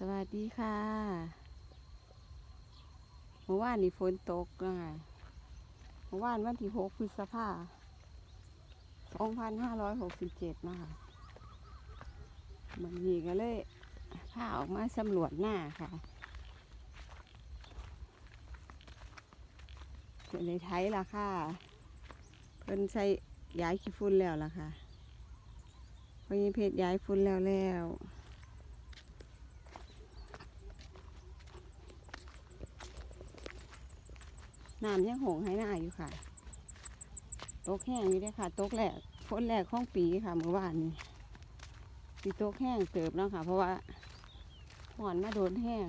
สวัสดีค่ะเมื่อวานนี่ฝนตกนะคะเมื่อวานวันที่หกพฤษภาสองพันห้าร้อยหกสิบเจ็ดนะคะมันนี้ก็เลยพาออกมาสำรวจหน้าค่ะเกิดในไทยล่ะค่ะ เพิ่นใช้ย้ายขี้ฝุ่นแล้วล่ะค่ะเพราะยังเพจย้ายฝุ่นแล้วแล้ว น้ำยังหงให้หน้าอยู่ค่ะ ตกแห้งอยู่เด้อค่ะ ตกแรกฝนแรกของปีค่ะเมื่อวานนี้สีตกแห้งเติบแล้วค่ะ เพราะว่าหอนมาโดนแห้ง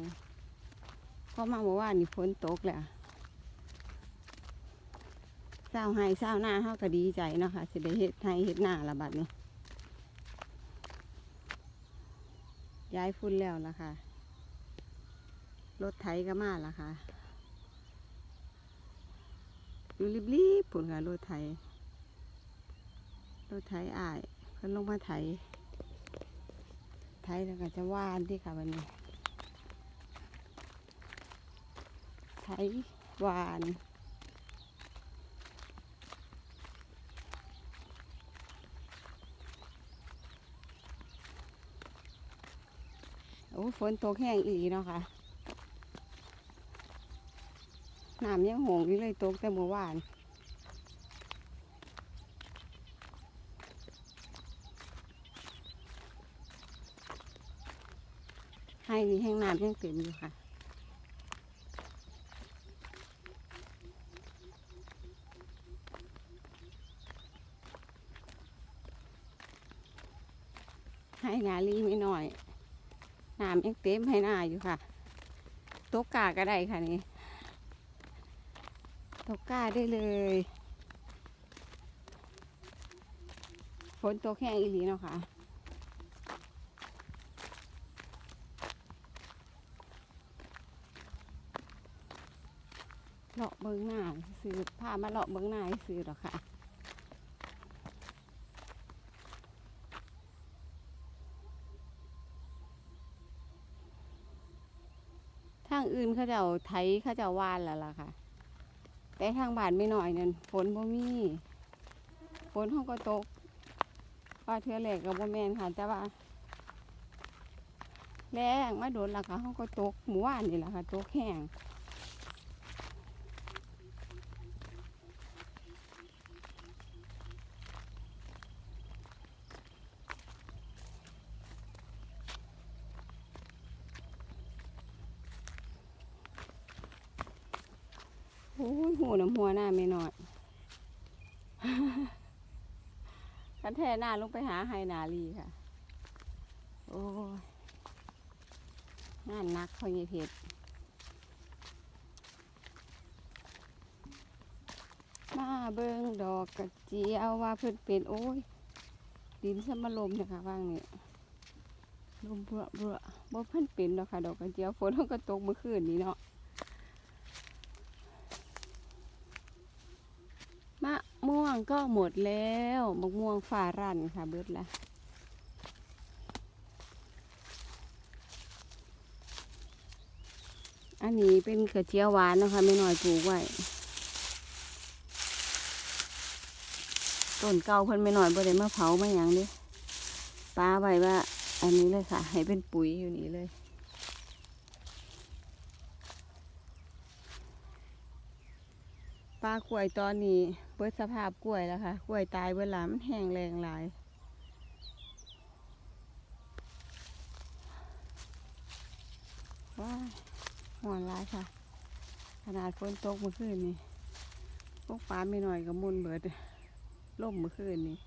พอมาเมื่อวานนี่ฝนตกแหล้วเศร้าให้เศร้าหน้าเฮาก็ดีใจเนาะค่ะสิได้เฮ็ดให้เฮ็ดหน้าละบัดนี้ย้ายฝุ่นแล้วล่ะค่ะ รถไถก็มาล้วค่ะ อยู่รีบๆผุนค่ะรถไถรถไถอ้ายเพิ่นลงมาไถไถแล้วก็จะว่านที่ค่ะวันนี้ไถวานโอ้ฝนตกแห้งอีกเนาะค่ะ น้ำยังหงอยู่เลยตกแต่เมื่อวานให้นี่แห้งน้ำยังเต็มอยู่ค่ะให้นาลีไม่หน่อยน้ำยังเต็มให้นาอยู่ค่ะตกกาก็ได้ค่ะนี่ ตกกล้าได้เลยฝนตกแห้งอีหลีเนาะค่ะเลาะเบิ้งหน้าซื้อพามาเลาะเบิ้งหน้าให้ซื้อหรอกค่ะทางอื่นเขาจะเอาไถเขาจะวานแล้วล่ะค่ะ แต่ทางบ้านไม่หน่อยนั่นฝนบ่มีฝนห้องก็ตกว่าเทือแหลกกับบ่แมนค่ะ แต่ว่าแรงมาโดนหละค่ะห้องก็ตกหมู่บ้านนี่แหละค่ะตกแห้ง โอ้ยหูน้ำหัวหน้าไม่น้อยกันแท่หน้าลงไปหาไฮนาลีค่ะ โอ้ยงานนักเขาเยเพชรมาเบิงดอกกระเจียวว่าเพิ่นเป็นโอ้ย ดินสมลมเนี่ยค่ะว่างนี่ลมเบื่อเบื่อบ่เพิ่นเป็นดอกค่ะ ดอกกระเจียวฝนมันก็ตกเมื่อคืนนี้เนาะ มะม่วงก็หมดแล้วมะม่วงฝ่ารั่นค่ะเบิดละอันนี้เป็นกระเจียวหวานนะคะไม่น้อยปลูกไว้ต้นเก่าเพิ่นไม่น้อยบ่ได้มาเผามาหยังเด้ปลาไว้ว่า อันนี้เลยค่ะ ให้เป็นปุ๋ยอยู่นี่เลย ปลากล้วยตอนนี้เบิดสภาพกล้วยแล้วค่ะกล้วยตายเบิดหลามันแห้งแรงหลายว้าห่อนล้ายค่ะ ขนาดฝนตกเมื่อคืนนี่พวกปลาไม่หน่อยก็มุนเบิดล่มเมื่อคืนนี่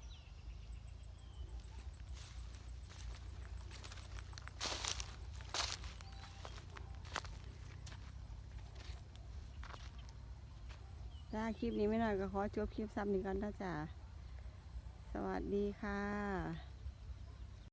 ถ้าคลิปนี้ไม่หน่อยก็ขอจบคลิปซ้ำนี้กันนะจ๊ะสวัสดีค่ะ